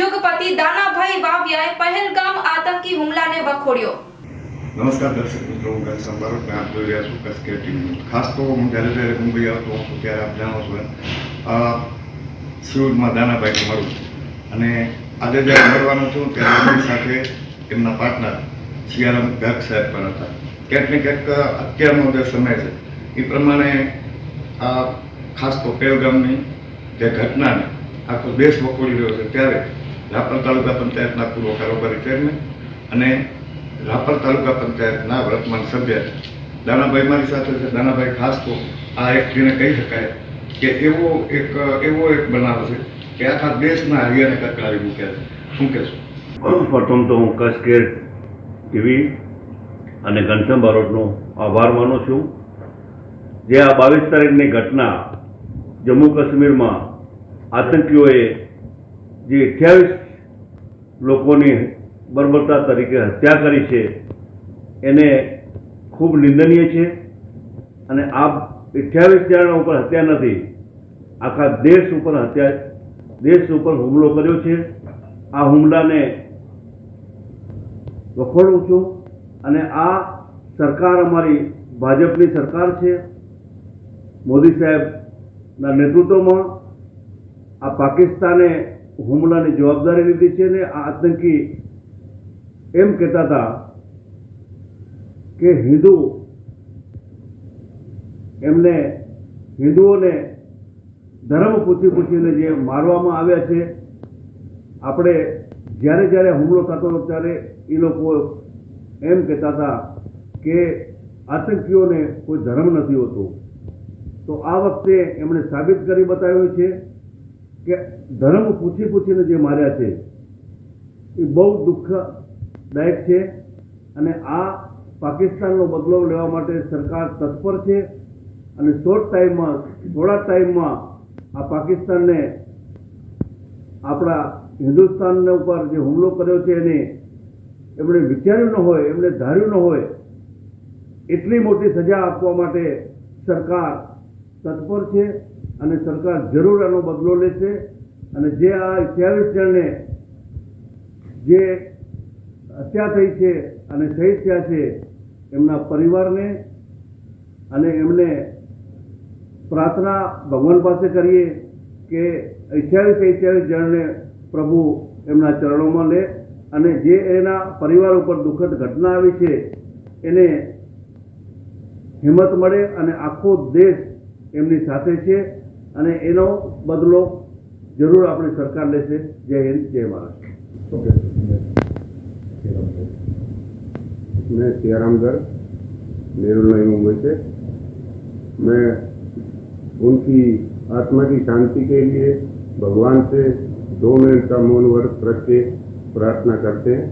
ઉદ્યોગપતિ દાનાભાઈ વાવિયાએ પહેલગામ આતંકી હુમલાને વખોડ્યો. નમસ્કાર દર્શક મિત્રો, હું ઘનશ્યામ બારોટને આપ જોઈ રહ્યા છું કસકે ટીવી ખાસ તો હું જ્યારે જ્યારે મુંબઈ આવતો હોઉં ત્યારે આપ જાણો છો સિવિલમાં દાનાભાઈ મળું અને આજે જ્યારે મળવાનો છું ત્યારે એમની સાથે એમના પાર્ટનર સિયારામ ગર્ગ સાહેબ પણ હતા. ક્યાંક ને ક્યાંક અત્યારનો જે સમય છે, એ પ્રમાણે આ ખાસ તો પહેલગામની જે ઘટનાને આખો દેશ વખોડી રહ્યો છે, ત્યારે રાપર તાલુકા પંચાયતના પૂર્વ કારોબારી ચેરમેન અને રાપર તાલુકા પંચાયતના વર્તમાન સભ્ય. દાનાભાઈ મારી સાથે છે. દાનાભાઈ, ખાસ તો આ એક જેને કહી શકાય કે એવો એક એવો એક બનાવ છે કે આખા દેશના હરિયાને કકડાવી મૂક્યા છે. શું કહેશો? પ્રથમ તો હું કચ્છ કેર ટીવી અને ઘનશ્યામ બારોટનો આભાર માનું છું. જે આ બાવીસ તારીખની ઘટના જમ્મુ કાશ્મીરમાં આતંકીઓએ જે અઠ્યાવીસ લોકોની બર્બરતા તરીકે હત્યા કરી છે, એને ખૂબ નિંદનીય છે અને આ અઠ્યાવીસ જણા ઉપર હત્યા નથી, આખા દેશ ઉપર હત્યા, દેશ ઉપર હુમલો કર્યો છે. આ હુમલાને વખોડું છું અને આ સરકાર અમારી ભાજપની સરકાર છે. મોદી સાહેબના નેતૃત્વમાં આ પાકિસ્તાને હુમલાની જવાબદારી લીધી છે ને આ આતંકી એમ કહેતા હતા કે હિન્દુ એમને હિન્દુઓને ધર્મ પૂછી પૂછીને જે મારવામાં આવ્યા છે, આપણે જ્યારે જ્યારે હુમલો થતો ત્યારે એ લોકો એમ કહેતા હતા કે આતંકીઓને કોઈ ધર્મ નથી હોતો. તો આ વખતે એમણે સાબિત કરી બતાવ્યું છે કે ધર્મ પૂછી પૂછીને જે માર્યા છે, એ બહુ દુઃખદાયક છે અને આ પાકિસ્તાનનો બદલો લેવા માટે સરકાર તત્પર છે અને શોર્ટ ટાઈમમાં થોડા ટાઈમમાં આ પાકિસ્તાનને આપણા હિન્દુસ્તાનના ઉપર જે હુમલો કર્યો છે એને એમણે વિચાર્યું ન હોય, એમણે ધાર્યું ન હોય, એટલી મોટી સજા આપવા માટે સરકાર તત્પર છે. અને સરકાર જરૂર આનો બદલો લેશે અને જે આ અઠ્યાવીસ જણને જે હત્યા થઈ છે અને શહીદ થયા છે, એમના પરિવારને અને એમને પ્રાર્થના ભગવાન પાસે કરીએ કે અઠ્યાવીસ અઠ્યાવીસ જણને પ્રભુ એમના ચરણોમાં લે અને જે એના પરિવાર ઉપર દુઃખદ ઘટના આવી છે, એને હિંમત મળે અને આખો દેશ એમની સાથે છે. અને એનો બદલો જરૂર આપણી સરકાર લેશે જય હિન્દ જય મહારાષ્ટ્ર मैं सियाराम गर्ग नेहरू नई मुंबई से मैं उनकी आत्मा की शांति के लिए भगवान से दो मिनट का मौन व्रत रख के प्रार्थना करते हैं